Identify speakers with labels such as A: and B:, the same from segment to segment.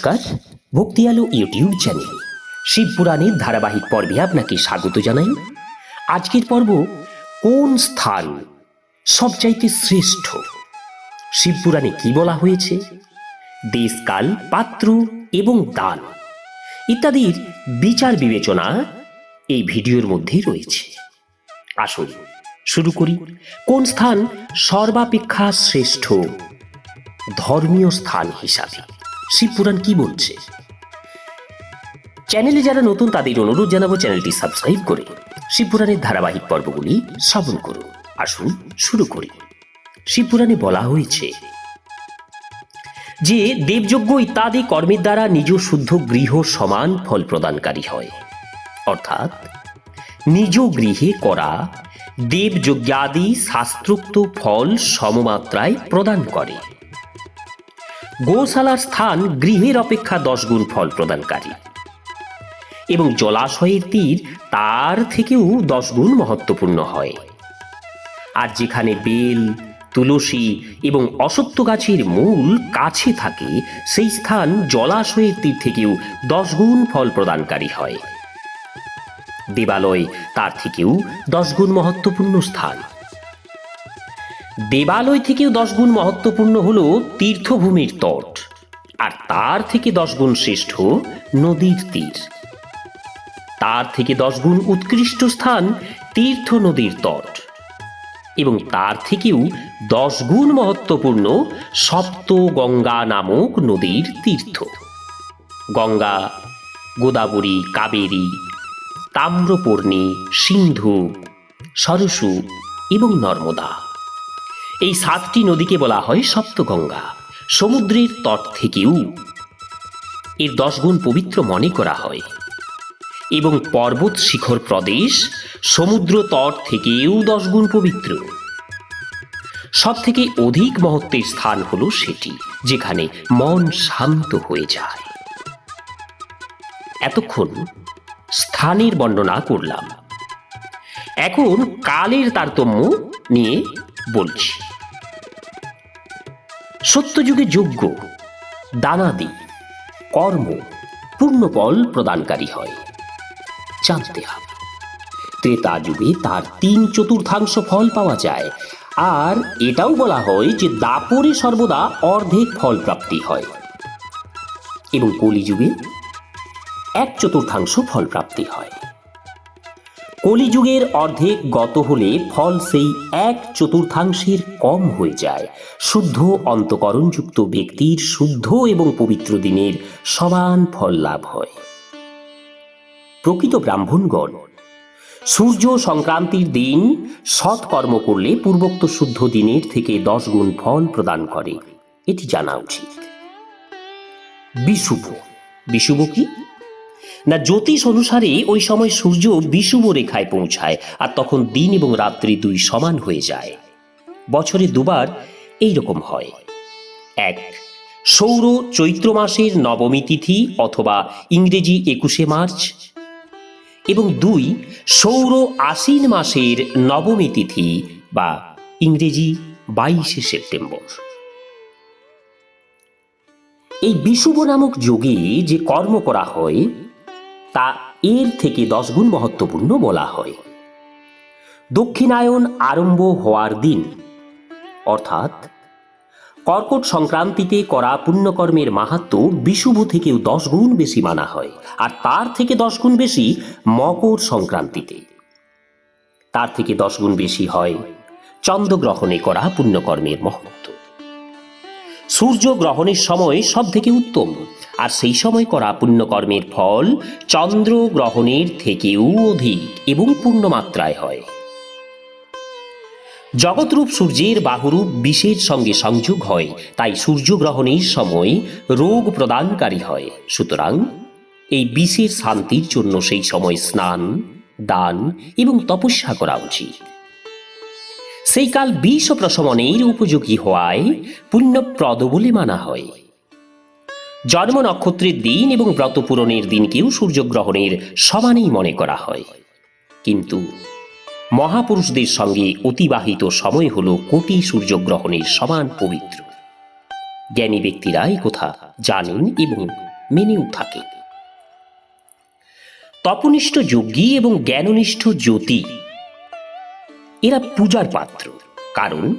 A: নমস্কার ভক্তি আলো ইউটিউব চ্যানেল। শিব পুরাণের ধারাবাহিক পর্বে আপনাকে স্বাগত জানাই। আজকের পর্ব, কোন স্থান সবচাইতে শ্রেষ্ঠ? শিব পুরাণে কি বলা হয়েছে? দেশকাল, পাত্র এবং দান ইত্যাদির বিচার বিবেচনা এই ভিডিওর মধ্যে রয়েছে। আসুন শুরু করি। কোন স্থান সর্বাপেক্ষা শ্রেষ্ঠ? ধর্মীয় স্থান হিসাবে। শিবপুরাণ কি বলছে? চ্যানেলে যারা নতুন, তাদের অনুরোধ জানাব চ্যানেলটি সাবস্ক্রাইব করে শিবপুরাণের ধারাবাহিক পর্বগুলি শ্রবণ করুন। আসুন, শুরু করি। শিবপুরাণে বলা হয়েছে যে, দেবযজ্ঞ ইত্যাদি কর্মের দ্বারা নিজ শুদ্ধ গৃহ সমান ফল প্রদানকারী হয়। অর্থাৎ, নিজ গৃহে করা দেবযজ্ঞাদি শাস্ত্রোক্ত ফল সমমাত্রায় প্রদান করে। গোশালার স্থান গৃহের অপেক্ষা দশ গুণ ফল প্রদানকারী। এবং জলাশয়ের তীর তার থেকেও দশ গুণ মহত্বপূর্ণ হয়। আর যেখানে বেল, তুলসী এবং অসত্য গাছের মূল কাছে থাকে, সেই স্থান জলাশয়ের তীর থেকেও দশ গুণ ফল প্রদানকারী হয়। দেবালয় তার থেকেও দশ গুণ মহত্বপূর্ণ স্থান। দেবালয় থেকেও দশগুণ মহত্বপূর্ণ হল তীর্থভূমির তট, আর তার থেকে দশগুণ শ্রেষ্ঠ নদীর তীর। তার থেকে দশগুণ উৎকৃষ্ট স্থান তীর্থ নদীর তট, এবং তার থেকেও দশগুণ মহত্বপূর্ণ সপ্ত গঙ্গা নামক নদীর তীর্থ। গঙ্গা, গোদাবরী, কাবেরী, তাম্রপর্ণী, সিন্ধু, সরসু এবং নর্মদা। এই সাতটি নদীকে বলা হয় সপ্তগঙ্গা। সমুদ্রের তট থেকেও এর দশগুণ পবিত্র মনে করা হয়। এবং পর্বত শিখর প্রদেশ সমুদ্র তট থেকেও দশগুণ পবিত্র। সব থেকে অধিক মহত্বের স্থান হলো সেটি, যেখানে মন শান্ত হয়ে যায়। এতক্ষণ স্থানের বর্ণনা করলাম। এখন কালের তারতম্য নিয়ে বলছি। সত্যযুগে যোগ্য, দানাদি, কর্ম পূর্ণফল প্রদানকারী হয়। জানতে হবে, ত্রেতা যুগে তার তিন চতুর্থাংশ ফল পাওয়া যায়, আর এটাও বলা হয় যে দাপরে সর্বদা অর্ধেক ফল প্রাপ্তি হয়। এবং কলিযুগে এক চতুর্থাংশ ফল প্রাপ্তি হয়। কলিযুগের অর্ধেক গত হলে ফল সেই এক চতুর্থাংশের কম হয়ে যায়। শুদ্ধ অন্তকরণযুক্ত ব্যক্তির শুদ্ধ এবং পবিত্র দিনের সমান ফল লাভ হয়। প্রকৃত ব্রাহ্মণগণ, সূর্য সংক্রান্তির দিন সৎকর্ম করলে পূর্বোক্ত শুদ্ধ দিনের থেকে দশ গুণ ফল প্রদান করে। এটি জানা উচিত। বিশুভ বিশুভ কি? না জ্যোতিষ অনুসারে ওই সময় সূর্য বিষুব রেখায় পৌঁছায় আর তখন দিন এবং রাত্রি দুই সমান হয়ে যায়। বছরে দুবার এই রকম হয়। এক, সৌর চৈত্র মাসের নবমী তিথি অথবা ইংরেজি একুশে মার্চ। এবং দুই, সৌর আশ্বিন মাসের নবমী তিথি বা ইংরেজি বাইশে সেপ্টেম্বর। এই বিষুব নামক যোগে যে কর্ম করা হয় তা এর থেকে দশ গুণ মহত্বপূর্ণ বলা হয়। দক্ষিণায়ন আরম্ভ হওয়ার দিন, অর্থাৎ কর্কট সংক্রান্তিতে করা পুণ্যকর্মের মাহাত্ম বিষুভ থেকেও দশ গুণ বেশি মানা হয়, আর তার থেকে দশ গুণ বেশি মকর সংক্রান্তিতে। তার থেকে দশ গুণ বেশি হয় চন্দ্রগ্রহণে করা পুণ্যকর্মের মহত্ব। সূর্য গ্রহণের সময় সব থেকে উত্তম। আর সেই সময় করা পুণ্যকর্মের ফল চন্দ্র গ্রহণের থেকেও অধিক এবং পূর্ণমাত্রায় হয়। জগৎরূপ সূর্যের বাহুরূপ বিষের সঙ্গে সংযোগ হয়, তাই সূর্যগ্রহণের সময় রোগ প্রদানকারী হয়। সুতরাং এই বিষের শান্তির জন্য সেই সময় স্নান, দান এবং তপস্যা করা উচিত। সেই কাল বিষ ও প্রশমনের উপযোগী হওয়ায় পুণ্যপ্রদ বলে মানা হয়। জন্ম নক্ষত্রের দিন এবং ব্রত পূরণের দিনকেও সূর্যগ্রহণের সমানেই মনে করা হয়। কিন্তু মহাপুরুষদের সঙ্গে অতিবাহিত সময় হল কোটি সূর্যগ্রহণের সমান পবিত্র। জ্ঞানী ব্যক্তিরা এই কথা জানেন এবং মেনেও থাকে তপনিষ্ঠ যোগী এবং জ্ঞাননিষ্ঠ জ্যোতি এরা পূজার পাত্র। কারণ,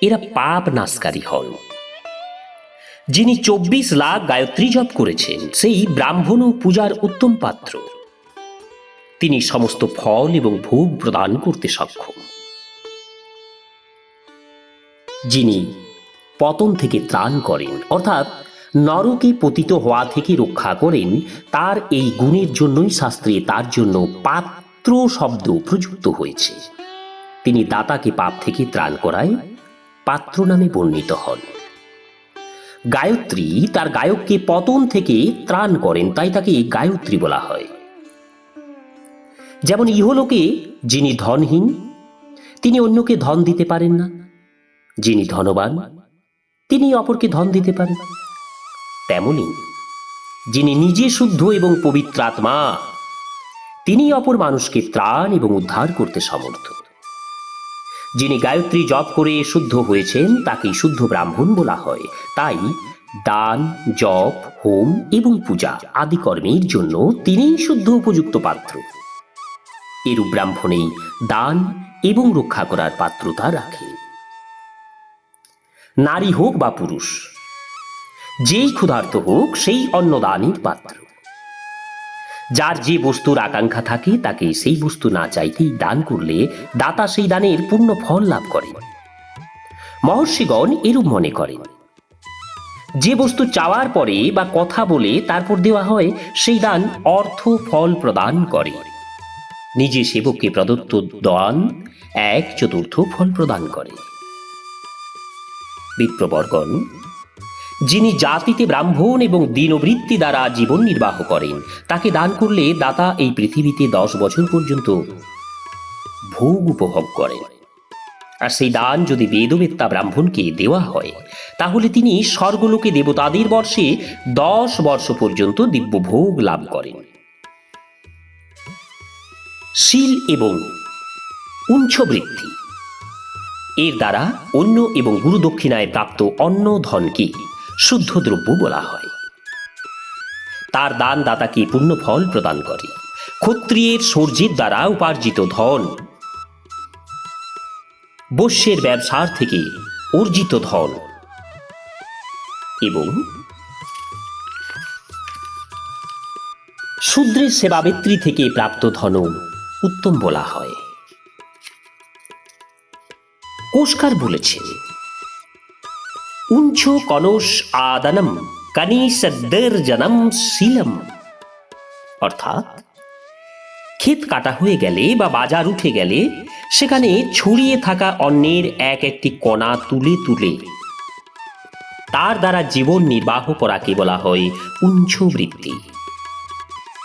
A: এরা পাপ নাশকারী হন। যিনি চব্বিশ লাখ গায়ত্রী জপ করেছেন, সেই ব্রাহ্মণ ও পূজার উত্তম পাত্র। তিনি সমস্ত ফল এবং ভোগ প্রদান করতে সক্ষম। যিনি পতন থেকে ত্রাণ করেন, অর্থাৎ নরকে পতিত হওয়া থেকে রক্ষা করেন, তার এই গুণের জন্যই শাস্ত্রে তার জন্য পাত্র শব্দ প্রযুক্ত হয়েছে। তিনি দাতাকে পাপ থেকে ত্রাণ করায় পাত্র নামে বর্ণিত হন। গায়ত্রী তার গায়ককে পতন থেকে ত্রাণ করেন, তাই তাকে গায়ত্রী বলা হয়। যেমন ইহলোকে, যিনি ধনহীন, তিনি অন্যকে ধন দিতে পারেন না। যিনি ধনবান, তিনি অপরকে ধন দিতে পারেন তেমনি, যিনি নিজে শুদ্ধ এবং পবিত্র আত্মা, তিনি অপর মানুষকে ত্রাণ এবং উদ্ধার করতে সমর্থ। যিনি গায়ত্রী জপ করে শুদ্ধ হয়েছেন, তাকেই শুদ্ধ ব্রাহ্মণ বলা হয়। তাই দান, জপ, হোম এবং পূজা আদি কর্মের জন্য তিনিই শুদ্ধ উপযুক্ত পাত্র। এরূপ ব্রাহ্মণেই দান এবং রক্ষা করার পাত্রতা রাখে। নারী হোক বা পুরুষ, যেই ক্ষুধার্ত হোক, সেই অন্নদানের পাত্র। যার যে বস্তুর আকাঙ্ক্ষা থাকে, তাকে সেই বস্তু না চাইতেই দান করলে দাতা সেই দানের পূর্ণ ফল লাভ করে। মহর্ষিগণ এরূপ মনে করেন। যে বস্তু চাওয়ার পরে বা কথা বলে তারপর দেওয়া হয়, সেই দান অর্থ ফল প্রদান করে। নিজে সেবককে প্রদত্ত দান এক চতুর্থ ফল প্রদান করে। বিপ্রবর্গণ যিনি জাতিতে ব্রাহ্মণ এবং দিনবৃত্তি দ্বারা জীবন নির্বাহ করেন, তাকে দান করলে দাতা এই পৃথিবীতে দশ বছর পর্যন্ত ভোগ উপভোগ করেন। আর সেই দান যদি বেদবেত্তা ব্রাহ্মণকে দেওয়া হয়, তাহলে তিনি স্বর্গলোকে দেবতাদের বর্ষে দশ বর্ষ পর্যন্ত দিব্য ভোগ লাভ করেন। শীল এবং উঞ্চবৃত্তি এর দ্বারা অন্য এবং গুরুদক্ষিণায় প্রাপ্ত অন্ন ধনকে শুদ্ধ দ্রব্য বলা হয়। তার দান দাতাকে পূর্ণ ফল প্রদান করে। ক্ষত্রিয়ের সূর্যের দ্বারা উপার্জিত ধন। বস্যের ব্যবসার থেকে অর্জিত ধন। এবং শূদ্রের সেবাবেত্রী থেকে প্রাপ্ত ধন উত্তম বলা হয়। কোষকার বলেছেন উঞ্চ কনস আদানম কনিসদ্দের জনম শিলম অর্থাৎ ক্ষেত কাটা হয়ে গেলে বা বাজার উঠে গেলে, সেখানে ছড়িয়ে থাকা অন্যের এক একটি কণা তুলে তুলে। তার দ্বারা জীবন নির্বাহ করাকে বলা হয় উঞ্চ বৃত্তি।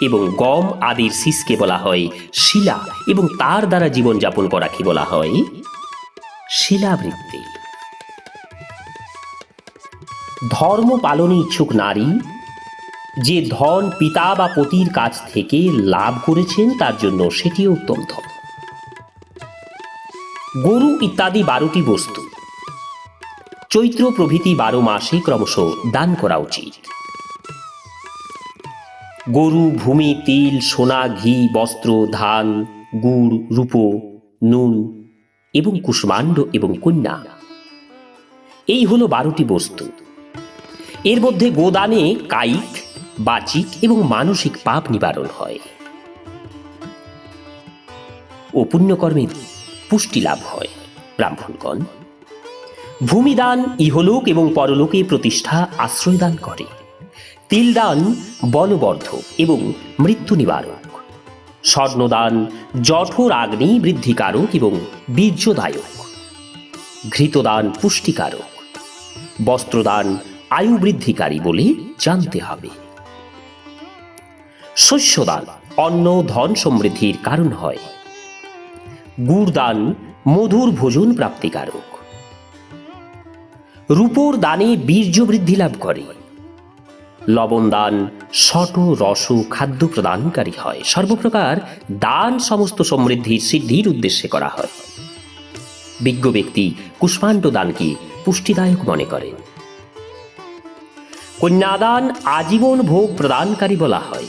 A: এবং গম আদির শীষকে বলা হয় শিলা এবং তার দ্বারা জীবনযাপন করাকে বলা হয় শিলাবৃত্তি। ধর্ম পালনে ইচ্ছুক নারী, যে ধন পিতা বা পতির কাছ থেকে লাভ করেছেন, তার জন্য সেটি উত্তম ধন গরু ইত্যাদি বারোটি বস্তু। চৈত্র প্রভৃতি বারো মাসে ক্রমশ দান করা উচিত। গরু, ভূমি, তিল, সোনা, ঘি, বস্ত্র, ধান, গুড়, রূপো, নুন এবং কুষ্মাণ্ড এবং কন্যা। এই হলো বারোটি বস্তু। এর মধ্যে গোদানে কায়িক, বাচিক এবং মানসিক পাপ নিবারণ হয়। ও পুণ্যকর্মের পুষ্টি লাভ হয়, ব্রাহ্মণগণ। ভূমিদান, ইহলোক এবং পরলোকে প্রতিষ্ঠা আশ্রয়দান করে। তিলদান, বলবর্ধক এবং মৃত্যু নিবারক। স্বর্ণদান, জঠোর আগ্নি বৃদ্ধিকারক এবং বীর্যদায়ক। ঘৃতদান পুষ্টিকারক। বস্ত্রদান আয়ু বৃদ্ধিকারী বলে জানতে হবে। শস্যদান অন্ন ধন সমৃদ্ধির কারণ হয়। গুড়দান মধুর ভোজন প্রাপ্তিকারক। রূপোর দানে বীর্য বৃদ্ধি লাভ করে। লবণ দান শট রস খাদ্য প্রদানকারী হয়। সর্বপ্রকার দান সমস্ত সমৃদ্ধির সিদ্ধির উদ্দেশ্যে করা হয়। বিজ্ঞ ব্যক্তি কুষ্মাণ্ড দানকে পুষ্টিদায়ক মনে করেন। কন্যাদান আজীবন ভোগ প্রদানকারী বলা হয়।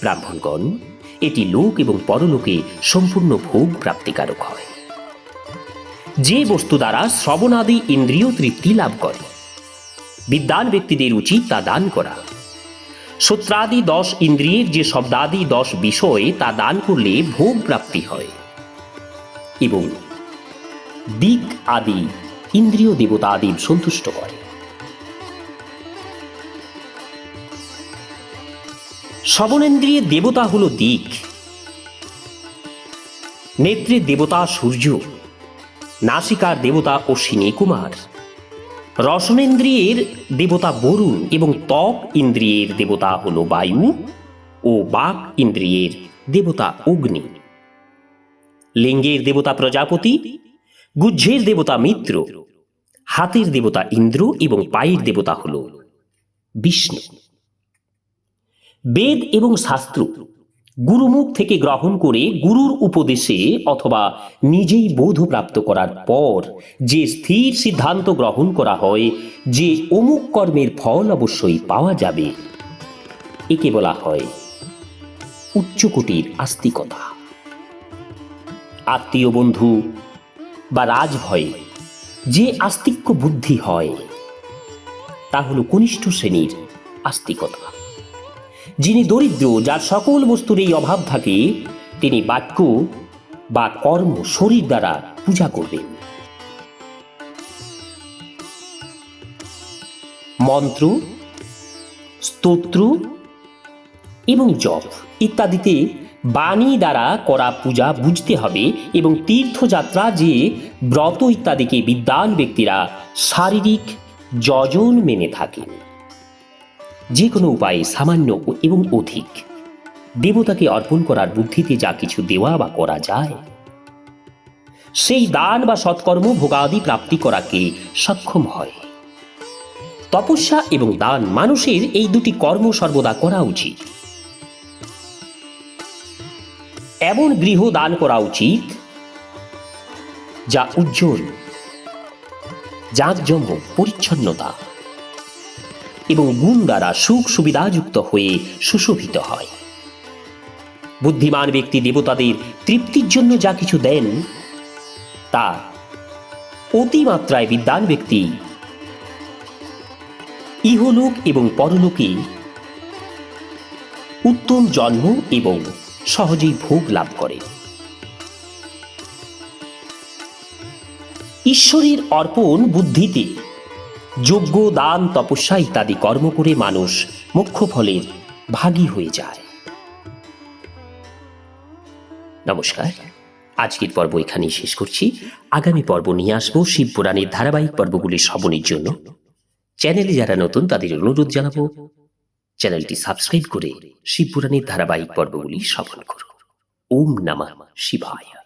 A: ব্রাহ্মণগণ, এটি লোক এবং পরলোকে সম্পূর্ণ ভোগ প্রাপ্তিকারক হয়। যে বস্তু দ্বারা শ্রবণাদি ইন্দ্রিয় তৃপ্তি লাভ করে বিদ্যান ব্যক্তিদের উচিত তা দান করা। সূত্রাদি দশ ইন্দ্রিয়ের যে শব্দাদি দশ বিষয় তা দান করলে ভোগ প্রাপ্তি হয়। এবং দিক আদি ইন্দ্রিয় দেবতা আদি সন্তুষ্ট করে। শ্রবণেন্দ্রিয়ের দেবতা হল দিক। নেত্রের দেবতা সূর্য, নাসিকার দেবতা অশ্বিনী কুমার। রসনেন্দ্রিয়ের দেবতা বরুণ এবং ত্বক ইন্দ্রিয়ের দেবতা হল বায়ু ও বাক ইন্দ্রিয়ের দেবতা অগ্নি। লিঙ্গের দেবতা প্রজাপতি, গুজ্জের দেবতা মিত্র, হাতের দেবতা ইন্দ্র এবং পায়ের দেবতা হল বিষ্ণু। বেদ এবং শাস্ত্র গুরুমুখ থেকে গ্রহণ করে গুরুর উপদেশে অথবা নিজেই বোধপ্রাপ্ত করার পর যে স্থির সিদ্ধান্ত গ্রহণ করা হয়, যে অমুক কর্মের ফল অবশ্যই পাওয়া যাবে। একে বলা হয় উচ্চকোটির আস্তিকতা। আত্মীয় বন্ধু বা রাজভয়ে যে আস্তিক্য বুদ্ধি হয়, তা হল কনিষ্ঠ শ্রেণির আস্তিকতা। যিনি দরিদ্র, যার সকল বস্তুর এই অভাব থাকে, তিনি বাক্য বা কর্ম শরীর দ্বারা পূজা করবেন। মন্ত্র, স্তোত্র এবং জপ ইত্যাদিতে বাণী দ্বারা করা পূজা বুঝতে হবে এবং তীর্থযাত্রা যে ব্রত ইত্যাদিকে বিদ্যান ব্যক্তিরা শারীরিক যজন মেনে থাকেন। যে কোনো উপায়ে সামান্য এবং অধিক। দেবতাকে অর্পণ করার বুদ্ধিতে যা কিছু দেওয়া বা করা যায়। সেই দান বা সৎকর্ম ভোগাদি প্রাপ্তি করাকে সক্ষম হয়। তপস্যা এবং দান মানুষের এই দুটি কর্ম সর্বদা করা উচিত। এমন গৃহ দান করা উচিত, যা উজ্জ্বল, জাঁকজমক, পরিচ্ছন্নতা এবং গুণ দ্বারা সুখ সুবিধাযুক্ত হয়ে সুশোভিত হয়। বুদ্ধিমান ব্যক্তি দেবতাদের তৃপ্তির জন্য যা কিছু দেন, তা অতিমাত্রায় বিদ্যান ব্যক্তি ইহলোক এবং পরলোকে উত্তম জন্ম এবং সহজেই ভোগ লাভ করে। ঈশ্বরের অর্পণ বুদ্ধিতে যজ্ঞ দান, তপস্যা ইত্যাদি কর্ম করে মানুষ মুখ্য ফলের ভাগী হয়ে যায়। নমস্কার। আজকের পর্ব এখানেই শেষ করছি। আগামী পর্ব নিয়ে আসব শিব পুরাণের ধারাবাহিক পর্বগুলি শ্রবণের জন্য। চ্যানেলে যারা নতুন, তাদের অনুরোধ জানাব, চ্যানেলটি সাবস্ক্রাইব করে শিব পুরাণের ধারাবাহিক পর্বগুলি শ্রবণ করুন ওম নমঃ শিবায়।